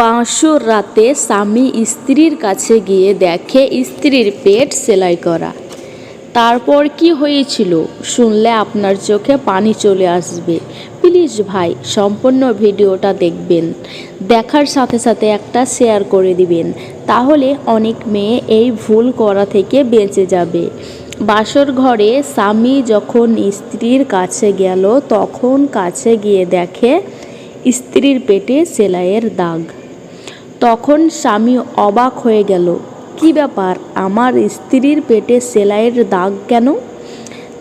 বাঁশুর রাতে স্বামী স্ত্রীর কাছে গিয়ে দেখে স্ত্রীর পেট সেলাই করা। তারপর কি হয়েছিল? শুনলে আপনার চোখে পানি চলে আসবে। প্লিজ ভাই, সম্পূর্ণ ভিডিওটা দেখবেন। দেখার সাথে সাথে একটা শেয়ার করে দিবেন। তাহলে অনেক মেয়ে এই ভুল করা থেকে বেঁচে যাবে। বাসর ঘরে স্বামী যখন স্ত্রীর কাছে গেল, তখন কাছে গিয়ে দেখে স্ত্রীর পেটে সেলাইয়ের দাগ। তখন স্বামী অবাক হয়ে গেল, কি ব্যাপার, আমার স্ত্রীর পেটে সেলাইয়ের দাগ কেন?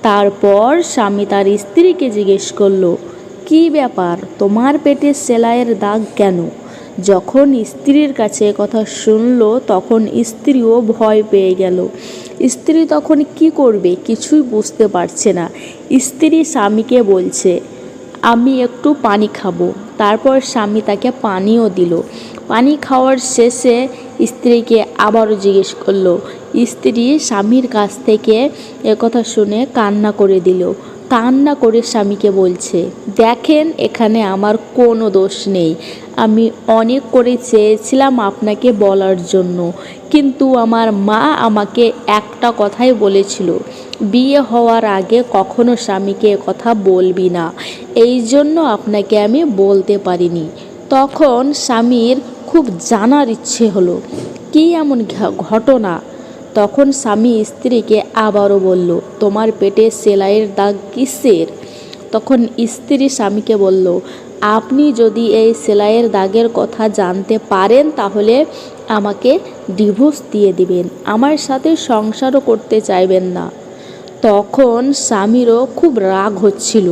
তারপর স্বামী তার স্ত্রীকে জিজ্ঞেস করল, কি ব্যাপার, তোমার পেটে সেলাইয়ের দাগ কেন? যখন স্ত্রীর কাছে কথা শুনল, তখন স্ত্রীও ভয় পেয়ে গেল। স্ত্রী তখন কি করবে কিছুই বুঝতে পারছে না। স্ত্রী স্বামীকে বলছে, আমি একটু পানি খাব। তারপর স্বামী তাকে পানিও দিল। পানি খাওয়ার শেষে স্ত্রীকে আবারও জিজ্ঞেস করল। স্ত্রী স্বামীর কাছ থেকে একথা শুনে কান্না করে দিল। কান্না করে স্বামীকে বলছে, দেখেন, এখানে আমার কোনো দোষ নেই। আমি অনেক করে চেয়েছিলাম আপনাকে বলার জন্য, কিন্তু আমার মা আমাকে একটা কথাই বলেছিল, বিয়ে হওয়ার আগে কখনো স্বামীকে কথা বলবি না। এই জন্য আপনাকে আমি বলতে পারিনি। তখন স্বামীর খুব জানার ইচ্ছে হলো, কী এমন ঘটনা? তখন স্বামী স্ত্রীকে আবারও বলল, তোমার পেটে সেলাইয়ের দাগ কিসের? তখন স্ত্রী স্বামীকে বলল, আপনি যদি এই সেলাইয়ের দাগের কথা জানতে পারেন তাহলে আমাকে ডিভোর্স দিয়ে দিবেন, আমার সাথে সংসারও করতে চাইবেন না। তখন স্বামীরও খুব রাগ হচ্ছিল।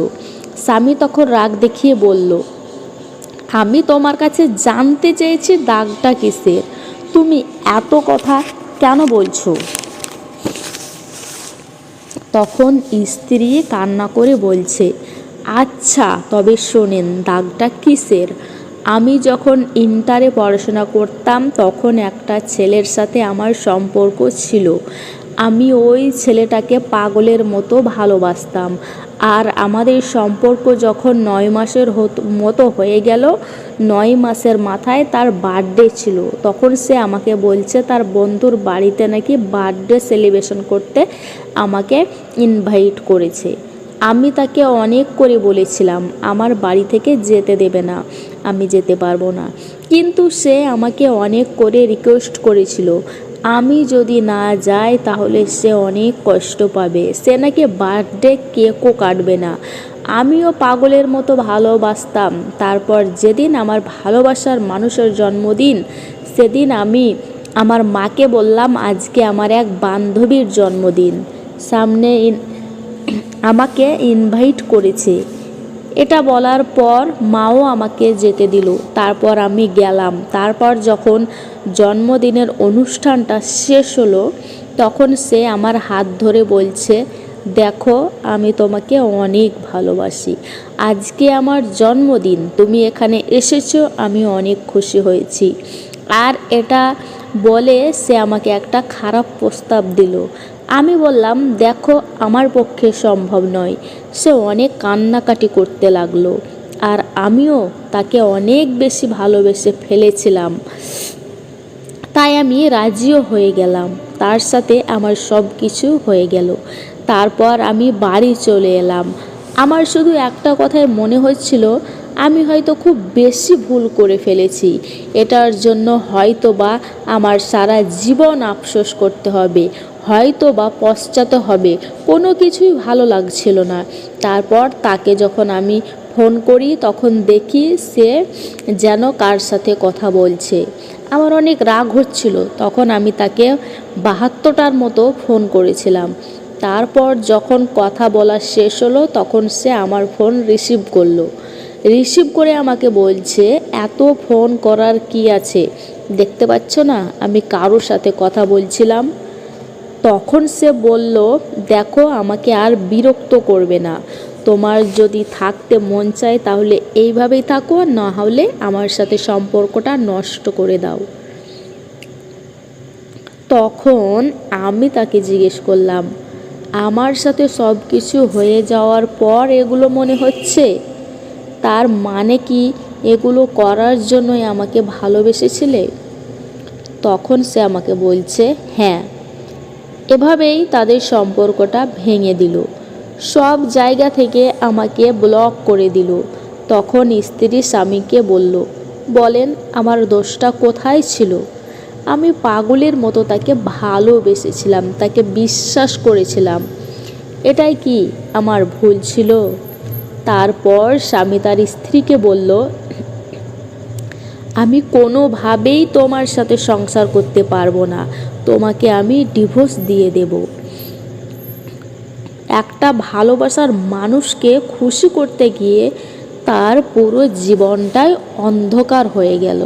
স্বামী তখন রাগ দেখিয়ে বলল আমি তোমার কাছে জানতে চেয়েছি দাগটা কিসের? তুমি এত কথা কেন বলছো? তখন স্ত্রী কান্না করে বলছে আচ্ছা তবে শোনেন, দাগটা কিসের? আমি যখন ইন্টারে পড়াশোনা করতাম, তখন একটা ছেলের সাথে আমার সম্পর্ক ছিল। আমি ওই ছেলেটাকে পাগলের মতো ভালোবাসতাম। আর আমাদের সম্পর্ক যখন নয় মাসের মতো হয়ে গেল, নয় মাসের মাথায় তার বার্থডে ছিল। তখন সে আমাকে বলছে, তার বন্ধুর বাড়িতে নাকি বার্থডে সেলিব্রেশন করতে আমাকে ইনভাইট করেছে। আমি তাকে অনেক করে বলেছিলাম, আমার বাড়ি থেকে যেতে দেবে না, আমি যেতে পারব না। কিন্তু সে আমাকে অনেক করে রিকোয়েস্ট করেছিল। আমি যদি না যাই, তাহলে সে অনেক কষ্ট পাবে। সে নাকি বার্থডে কেকও কাটবে না। আমিও পাগলের মতো ভালোবাসতাম। তারপর যেদিন আমার ভালোবাসার মানুষের জন্মদিন, সেদিন আমি আমার মাকে বললাম, আজকে আমার এক বান্ধবীর জন্মদিন। সামনে আমাকে ইনভাইট করেছে। এটা বলার পর মাও আমাকে যেতে দিল। তারপর আমি গেলাম। তারপর যখন জন্মদিনের অনুষ্ঠানটা শেষ হলো, তখন সে আমার হাত ধরে বলছে, দেখো, আমি তোমাকে অনেক ভালোবাসি। আজকে আমার জন্মদিন। তুমি এখানে এসেছ, আমি অনেক খুশি হয়েছি। আর এটা বলে সে আমাকে একটা খারাপ প্রস্তাব দিল। আমি বললাম, দেখো, আমার পক্ষে সম্ভব নয়। সে অনেক কান্নাকাটি করতে লাগল। আর আমিও তাকে অনেক বেশি ভালোবেসে ফেলেছিলাম। তাই আমি রাজিও হয়ে গেলাম। তার সাথে আমার সব কিছু হয়ে গেল। তারপর আমি বাড়ি চলে এলাম। আমার শুধু একটা কথাই মনে হচ্ছিল, আমি হয়তো খুব বেশি ভুল করে ফেলেছি। এটার জন্য হয়তো বা আমার সারা জীবন আফসোস করতে হবে। হয়তো বা পশ্চাতে হবে, কোনো কিছুই ভালো লাগছিল না। তারপর তাকে যখন আমি ফোন করি, তখন দেখি সে যেন কার সাথে কথা বলছে। আমার অনেক রাগ হচ্ছিল, তখন আমি তাকে বাহাত্তরটার মতো ফোন করেছিলাম। তারপর যখন কথা বলা শেষ হলো, তখন সে আমার ফোন রিসিভ করল। রিসিভ করে আমাকে বলছে, এত ফোন করার কি আছে? দেখতে পাচ্ছ না, আমি কারোর সাথে কথা বলছিলাম। তখন সে বলল, দেখো, আমাকে আর বিরক্ত করবে না। তোমার যদি থাকতে মন চায় তাহলে এইভাবেই থাকো, না হলে আমার সাথে সম্পর্কটা নষ্ট করে দাও। তখন আমি তাকে জিজ্ঞেস করলাম, আমার সাথে সব কিছু হয়ে যাওয়ার পর এগুলো মনে হচ্ছে? তার মানে কি এগুলো করার জন্যই আমাকে ভালোবেসেছিলে? তখন সে আমাকে বলছে হ্যাঁ এভাবেই তাদের সম্পর্কটা ভেঙে দিল। সব জায়গা থেকে আমাকে ব্লক করে দিল। তখন স্ত্রী স্বামীকে বলল, বলেন, আমার দোষটা কোথায় ছিল? আমি পাগলের মতো তাকে ভালোবেসেছিলাম, তাকে বিশ্বাস করেছিলাম। এটাই কি আমার ভুল ছিল? তারপর স্বামী তার স্ত্রীকে বলল, আমি কোনোভাবেই তোমার সাথে সংসার করতে পারব না। তোমাকে আমি ডিভোর্স দিয়ে দেব। একটা ভালোবাসার মানুষকে খুশি করতে গিয়ে তার পুরো জীবনটাই অন্ধকার হয়ে গেল।